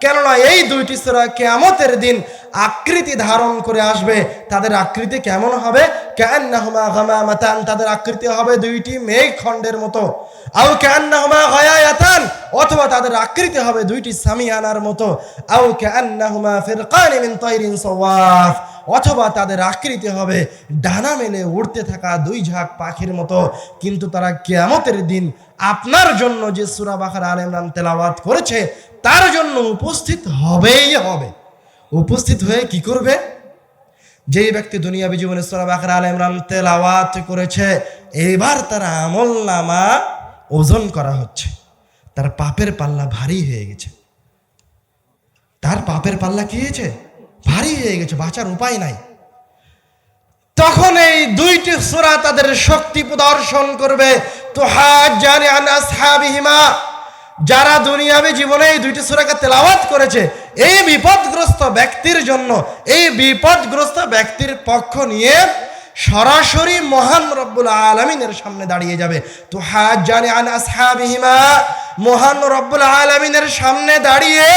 কেননা এই দুইটি সুরা কেয়ামতের দিন আকৃতি ধারণ করে আসবে। তাদের আকৃতি কেমন হবে? গামামাতান। তাদের আকৃতি হবে দুইটি মেঘ খণ্ডের মতো। কান্নাহুমা গায়ায়াতান। অথবা তাদের আকৃতি হবে দুইটি সামিয়ানার মতো। তাইরিন সাওয়াফ। অথবা তাদের আকৃতি হবে ডানা মেলে উড়তে থাকা দুই ঝাঁক পাখির মতো। কিন্তু তারা কেয়ামতের দিন আপনার জন্য যে সুরা বাখার আল তেলাওয়াত করেছে তার জন্য উপস্থিত হবেই হবে। উপস্থিত হয়ে কি করবে? যেই ব্যক্তি দুনিয়াবী জীবনে সুরা বাখার আল ইমরান তেলাওয়াত করেছে, এবার তার আমল নামা ওজন করা হচ্ছে। তার পাপের পাল্লা ভারী হয়ে গেছে। তার পাপের পাল্লা কি হয়েছে? ভারী হয়ে গেছে, বাঁচার উপায় নাই। তখন এই দুইটি সূরা তাদের শক্তি প্রদর্শন করবে। তো জানে আসহাবিহিমা। যারা দুনিয়াবী জীবনে এই দুইটি সূরাকে তেলাওয়াত করেছে, এই বিপদগ্রস্ত ব্যক্তির জন্য, এই বিপদগ্রস্ত ব্যক্তির পক্ষ নিয়ে সরাসরি মহান রব্বুল আলমিনের সামনে দাঁড়িয়ে যাবে। তো জানে আন মহান রব্বুল আলমিনের সামনে দাঁড়িয়ে,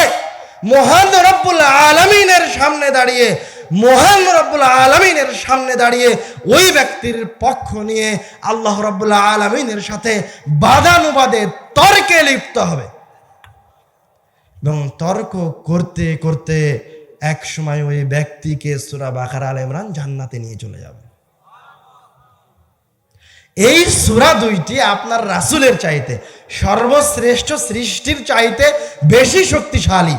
মহান রব্বুল আলমিনের সামনে দাঁড়িয়ে মহান রব্বুল আলমিনের সামনে দাঁড়িয়ে ওই ব্যক্তির পক্ষ নিয়ে আল্লাহ রব্বুল আলমিনের সাথে বাদানুবাদে তর্কে লিপ্ত হবে। এবং তর্ক করতে করতে এক সময় ওই ব্যক্তিকে সুরা বাকার আল ইমরান জান্নাতে নিয়ে চলে যাবে। এই সুরা দুইটি আপনার রাসুলের চাইতে, সর্বশ্রেষ্ঠ সৃষ্টির চাইতে বেশি শক্তিশালী।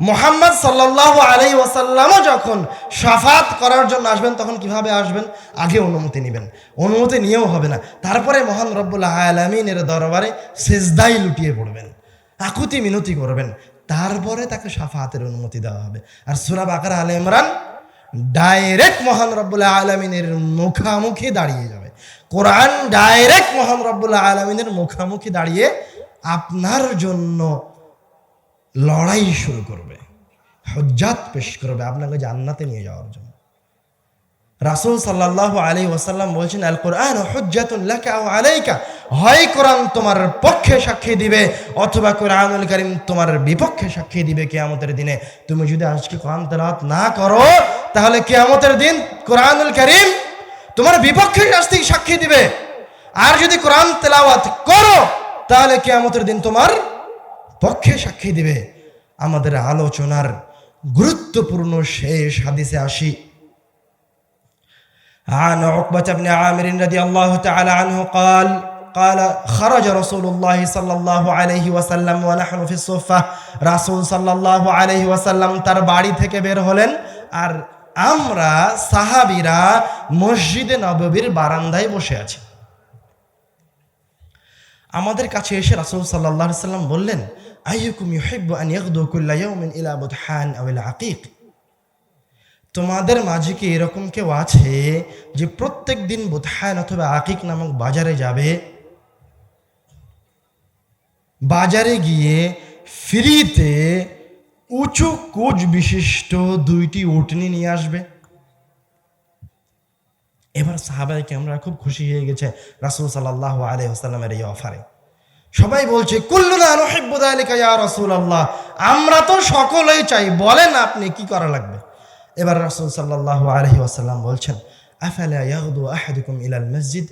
মোহাম্মদ সাল্লাহ আলাই ওয়াসাল্লামও যখন সাফাত করার জন্য আসবেন, তখন কীভাবে আসবেন? আগে অনুমতি নেবেন। অনুমতি নিয়েও হবে না। তারপরে মহান রব্বুল্লাহ আলমিনের দরবারে সেজদাই লুটিয়ে পড়বেন। আকুতি মিনতি করবেন। তারপরে তাকে সাফাতের অনুমতি দেওয়া হবে। আর সুরা আকার আল ইমরান ডাইরেক্ট মহান রব্বুল্লাহ আলমিনের মুখামুখি দাঁড়িয়ে যাবে। কোরআন ডাইরেক্ট মহান রব্বুল্লাহ আলমিনের মুখামুখি দাঁড়িয়ে আপনার জন্য লড়াই শুরু করবে, হজ্জাত পেশ করবে আপনাকে জান্নাতে নিয়ে যাওয়ার জন্য। রাসুল সাল্লাহ আলী ওয়াসাল্লাম বলছেন আল কোরআন হজ্জাতুল্লাহ আলাইকা। হয় কোরআন তোমার পক্ষে সাক্ষী দিবে, অথবা কোরআনুল করিম তোমার বিপক্ষে সাক্ষী দিবে কেয়ামতের দিনে। তুমি যদি আজকে কোরআন তেলাওয়াত না করো, তাহলে কেয়ামতের দিন কোরআনুল করিম তোমার বিপক্ষে শাস্তি সাক্ষী দিবে। আর যদি কোরআন তেলাওয়াত করো, তাহলে কেয়ামতের দিন তোমার পক্ষে সাক্ষী দিবে আমাদের আলোচনার গুরুত্বপূর্ণ শেষ হাদিসে আসি عن عقبة بن عامر رضي الله تعالى عنه قال قال خرج رسول الله صلى الله عليه وسلم ونحن في الصفة রাসূল সাল্লাল্লাহু আলাইহি ওয়াসাল্লাম তার বাড়ি থেকে বের হলেন আর আমরা সাহাবীরা মসজিদে নববীর বারান্দায় বসে আছি আমাদের কাছে এসে রাসূল আলাইহি সাল্লাম বললেন ইলা তোমাদের মাঝে কি এরকম কেউ আছে যে প্রত্যেক দিন বুধায়ন অথবা আকিক নামক বাজারে যাবে? বাজারে গিয়ে ফ্রিতে উঁচু কোচ বিশিষ্ট দুইটি উটনি নিয়ে আসবে। এবার সাহাবাইকে আমরা খুব খুশি হয়ে গেছে রাসুল সাল্লাহ আলহামের এই অফারে। সবাই বলছে রাসূল আল্লাহ আমরা তো সকলেই চাই, বলেন আপনি কি করা লাগবে? এবার রাসূল সাল্লাল্লাহু আলাইহি ওয়াসাল্লাম বলছেন, আফালা ইলাল মসজিদ?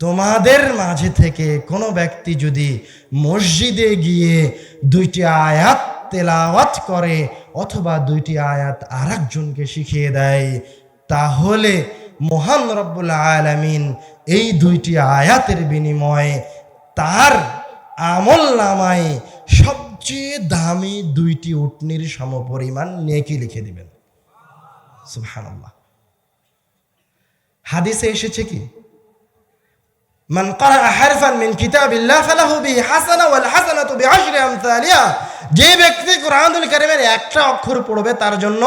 তোমাদের মাঝে থেকে কোনো ব্যক্তি যদি মসজিদে গিয়ে দুইটি আয়াত তেলাওয়াত করে অথবা দুইটি আয়াত আরেকজনকে শিখিয়ে দেয়, তাহলে মহান রব্বুল আলামিন এই দুইটি আয়াতের বিনিময়ে তার আমল নামায় সবচেয়ে দামি দুইটি উটনির সমপরিমাণ নেকি লিখে দিবেন। হাদিসে এসেছে কি? من قرأ حرفا من كتاب الله فله به حسنة والحسنة بعشر أمثالها যে ব্যক্তি কোরআনুল কারিমের একটা অক্ষর পড়বে তার জন্য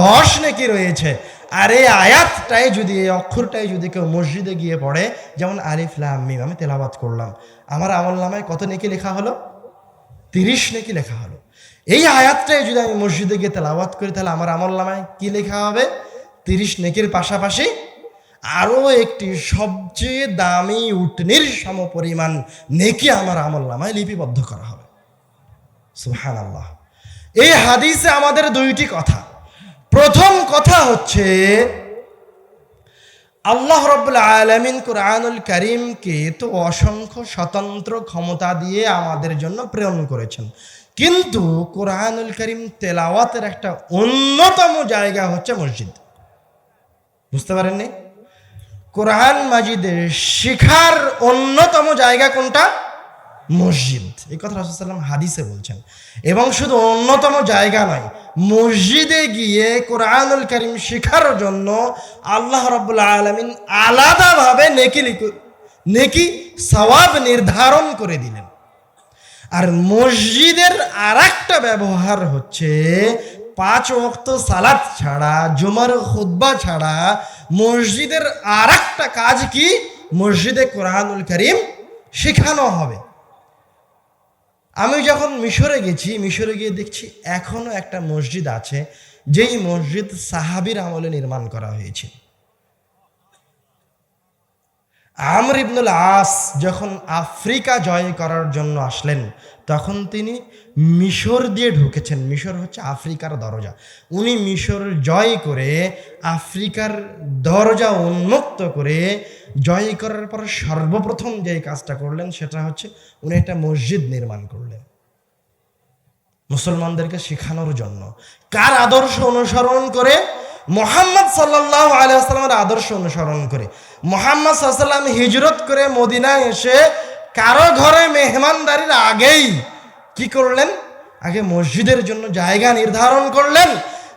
দশ নেকি রয়েছে আর এই আয়াতটাই যদি এই অক্ষরটাই যদি কেউ মসজিদে গিয়ে পড়ে যেমন আলিফ লাম মিম আমি তেলাবাত করলাম আমার আমল নামায় কত নেকি লেখা হলো তিরিশ নেকি লেখা হলো এই আয়াতটাই যদি আমি মসজিদে গিয়ে তেলাওয়াত করি তাহলে আমার আমল নামায় কি লেখা হবে তিরিশ নেকির পাশাপাশি আরও একটি সবচেয়ে দামি উটনির সম পরিমাণ নেকি আমার আমল নামায় লিপিবদ্ধ করা হবে। সুহান আল্লাহ এই হাদিসে আমাদের দুইটি কথা। প্রথম কথা হচ্ছে, আল্লাহ রব্বুল আলমিন কোরআনুল করিমকে তো অসংখ্য স্বতন্ত্র ক্ষমতা দিয়ে আমাদের জন্য প্রেরণ করেছেন। কিন্তু কোরআনুল করিম তেলাওয়াতের একটা অন্যতম জায়গা হচ্ছে মসজিদ। বুঝতে পারেননি? কোরআন মাজিদের শিখার অন্যতম জায়গা কোনটা? মসজিদ। এই কথা রাসুসাল্লাম হাদিসে বলছেন। এবং শুধু অন্যতম জায়গা নয়, মসজিদে গিয়ে কোরআনুল করিম শেখার জন্য আল্লাহ রব্বুল্লা আলমিন আলাদাভাবে নেকি নেকি সওয়াব নির্ধারণ করে দিলেন। আর মসজিদের আর একটা ব্যবহার হচ্ছে পাঁচ ওক্ত সালাত ছাড়া, জুমার খুদ্া ছাড়া মসজিদের আর একটা কাজ কি? মসজিদে কোরআনুল করিম শেখানো হবে। আমি যখন মিশরে গেছি, মিশরে গিয়ে দেখছি এখনও একটা মসজিদ আছে, যেই মসজিদ সাহাবির আমলে নির্মাণ করা হয়েছে। আমর ইবনুল আস যখন আফ্রিকা জয় করার জন্য আসলেন, তখন তিনি মিশর দিয়ে ঢুকেছেন। মিশর হচ্ছে আফ্রিকার দরজা। উনি মিশর জয় করে আফ্রিকার দরজা উন্মুক্ত করে জয় করার পর সর্বপ্রথম যে কাজটা করলেন, সেটা হচ্ছে উনি একটা মসজিদ নির্মাণ করলেন। মুসলমানদেরকে শেখানোর জন্য। কার আদর্শ অনুসরণ করে মোহাম্মদ সাল্লাহ আলিয়াস্লামের আদর্শ অনুসরণ করে। মোহাম্মদ সাল্লাম হিজরত করে মদিনায় এসে কারও ঘরে মেহমানদারির আগেই কি করলেন? আগে মসজিদের জন্য জায়গা নির্ধারণ করলেন,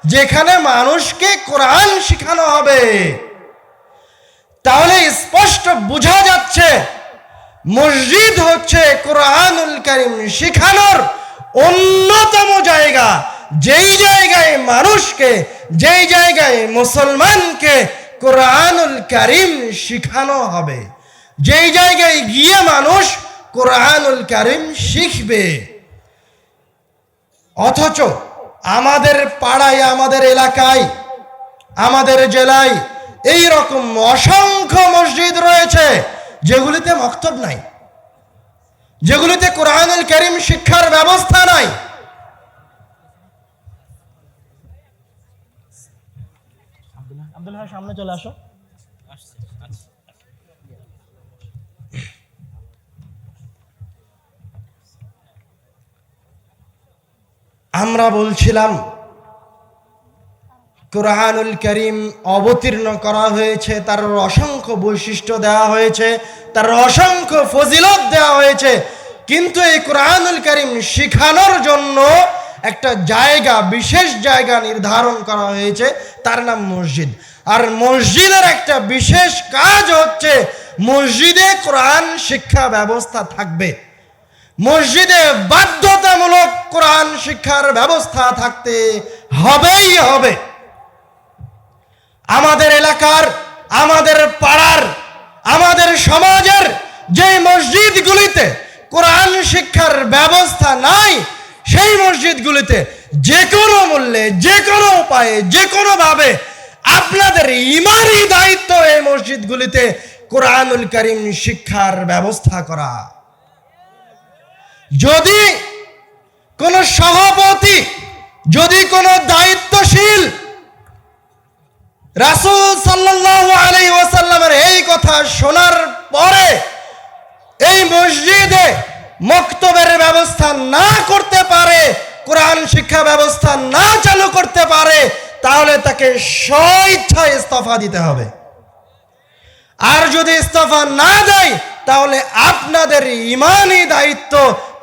যেখানে মানুষকে কোরআন শেখানো হবে। তাহলে স্পষ্ট বোঝা যাচ্ছে, মসজিদ হচ্ছে কোরআনুল করিম শিখানোর অন্যতম জায়গা। যেই জায়গায় মানুষকে যেই জায়গায় মুসলমানকে কোরআনুল করিম শিখানো হবে, যেই জায়গায় গিয়ে মানুষ কোরআনুল করিম শিখবে, অথচ আমাদের পাড়ায়, আমাদের এলাকায়, আমাদের জেলায় এই রকম অসংখ্য মসজিদ রয়েছে যেগুলিতে মক্তব নাই, যেগুলিতে কোরআনুল করিম শিক্ষার ব্যবস্থা নাই। আব্দুল ভাই সামনে চলে আসো। আমরা বলছিলাম, কোরআনুল করিম অবতীর্ণ করা হয়েছে, তার অসংখ্য বৈশিষ্ট্য দেওয়া হয়েছে, তার অসংখ্য ফজিলত দেওয়া হয়েছে, কিন্তু এই কোরআনুল করিম শিখানোর জন্য একটা জায়গা, বিশেষ জায়গা নির্ধারণ করা হয়েছে, তার নাম মসজিদ। আর মসজিদের একটা বিশেষ কাজ হচ্ছে মসজিদে কোরআন শিক্ষা ব্যবস্থা থাকবে। মসজিদে বাধ্যতামূলক কোরআন শিক্ষার ব্যবস্থা থাকতে হবেই হবে। আমাদের এলাকার, আমাদের পাড়ার, আমাদের সমাজের যে মসজিদগুলিতে কোরআন শিক্ষার ব্যবস্থা নাই, সেই মসজিদগুলিতে যে কোনো মূল্যে, যে কোনো উপায়ে, যে কোনোভাবে আপনাদের ইমানই দায়িত্ব এই মসজিদগুলিতে কোরআনুল করিম শিক্ষার ব্যবস্থা করা। যদি কোনো সভাপতি যদি কোনো দায়িত্বশীল রাসূল সাল্লাল্লাহু আলাইহি ওয়াসাল্লামের এই কথা শোনার পরে এই মসজিদে মক্তবের ব্যবস্থা না করতে পারে, কোরআন শিক্ষা ব্যবস্থা না চালু করতে পারে তাহলে তাকে স্বইচ্ছা ইস্তফা দিতে হবে। আর যদি ইস্তফা না দেয়, তাহলে আপনাদের ইমানই দায়িত্ব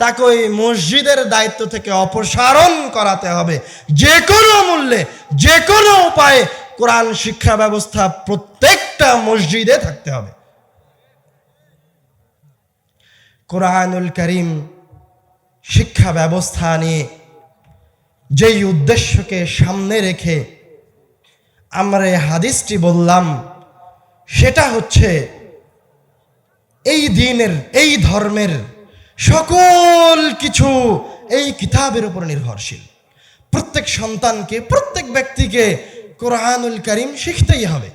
তাকে ওই মসজিদের দায়িত্ব থেকে অপসারণ করাতে হবে। যে কোনো মূল্যে যে কোনো উপায়ে কোরআন শিক্ষা ব্যবস্থা প্রত্যেকটা মসজিদে থাকতে হবে। কোরআনুল করিম শিক্ষা ব্যবস্থা নিয়ে যেই উদ্দেশ্যকে সামনে রেখে আমরা এই হাদিসটি বললাম, সেটা হচ্ছে এই দিনের, এই ধর্মের সকল কিছু এই কিতাবের উপর নির্ভরশীল। প্রত্যেক সন্তানকে, প্রত্যেক ব্যক্তিকে কোরআনুল করিম শিখতেই হবে।